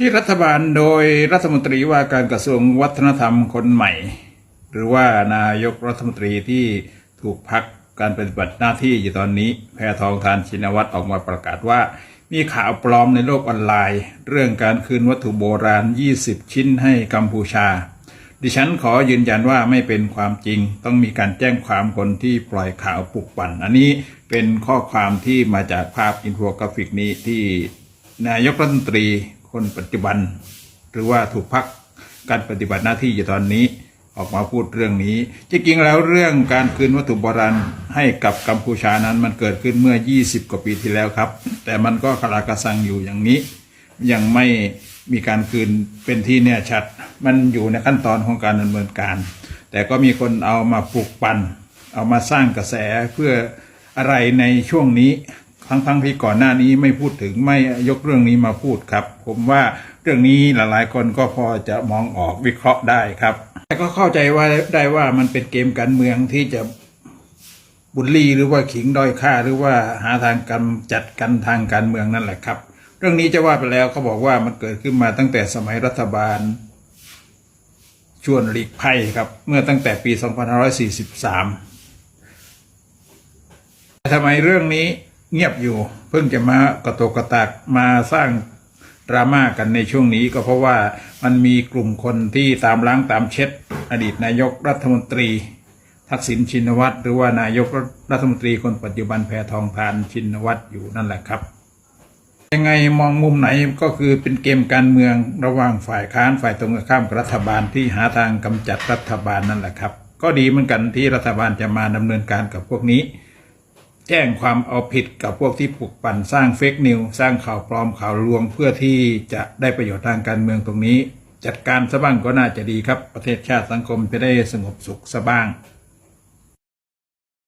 ที่รัฐบาลโดยรัฐมนตรีว่าการกระทรวงวัฒนธรรมคนใหม่ หรือว่านายกรัฐมนตรีที่ถูกพักการปฏิบัติหน้าที่อยู่ตอนนี้ แพทองทานชินวัตรออกมาประกาศว่า มีข่าวปลอมในโลกออนไลน์ เรื่องการคืนวัตถุโบราณ 20 ชิ้นให้กัมพูชา ดิฉันขอยืนยันว่าไม่เป็นความจริง ต้องมีการแจ้งความคนที่ปล่อยข่าวปลุกปั่น อันนี้เป็นข้อความที่มาจากภาพอินโฟกราฟิกนี้ที่นายกรัฐมนตรี คนปัจจุบัน หรือว่าถูกพักการปฏิบัติหน้าที่อยู่ตอนนี้ออกมาพูดเรื่องนี้ จริงๆแล้วเรื่องการคืนวัตถุโบราณให้กับกัมพูชานั้นมันเกิดขึ้นเมื่อ 20 กว่าปีที่แล้วครับ แต่มันก็คลากระสังอยู่อย่างนี้ ยังไม่มีการคืนเป็นที่แน่ชัด มันอยู่ในขั้นตอนของการดำเนินการ แต่ก็มีคนเอามาปลุกปั่น เอามาสร้างกระแสเพื่ออะไรในช่วงนี้ ทั้งทั้งที่ก่อนหน้านี้ไม่พูดถึงไม่ยกเรื่องนี้มาพูดครับ ผมว่าเรื่องนี้หลายๆคนก็พอจะมองออกวิเคราะห์ได้ครับ แต่ก็เข้าใจว่าได้ว่ามันเป็นเกมการเมืองที่จะบุลลี่หรือว่าขิงด้อยค่าหรือว่าหาทางกำจัดกันทางการเมืองนั่นแหละครับ เรื่องนี้จะว่าไปแล้วเขาบอกว่ามันเกิดขึ้นมาตั้งแต่สมัยรัฐบาล ชวนหลีกภัยครับ เมื่อตั้งแต่ปี 2543ทำไมเรื่องนี้ เงียบอยู่ เพิ่งจะมากระโตกกระตากมาสร้างดราม่ากันในช่วงนี้ก็เพราะว่ามันมีกลุ่มคนที่ตามล้างตามเช็ด อดีตนายกรัฐมนตรี ทักษิณชินวัตรหรือว่านายกรัฐมนตรีคนปัจจุบันแพทองทานชินวัตรอยู่นั่นแหละครับ ยังไงมองมุมไหนก็คือเป็นเกมการเมืองระหว่างฝ่ายค้านฝ่ายตรงข้ามกับรัฐบาลที่หาทางกำจัดรัฐบาลนั่นแหละครับ ก็ดีเหมือนกันที่รัฐบาลจะมาดำเนินการกับพวกนี้ แจ้งความเอาผิดกับพวกที่ปลุกปั่นสร้างเฟกนิวสร้างข่าวปลอมข่าวลวงเพื่อที่จะได้ประโยชน์ทางการเมืองตรงนี้ จัดการซะบ้างก็น่าจะดีครับ ประเทศชาติสังคมจะได้สงบสุขซะบ้าง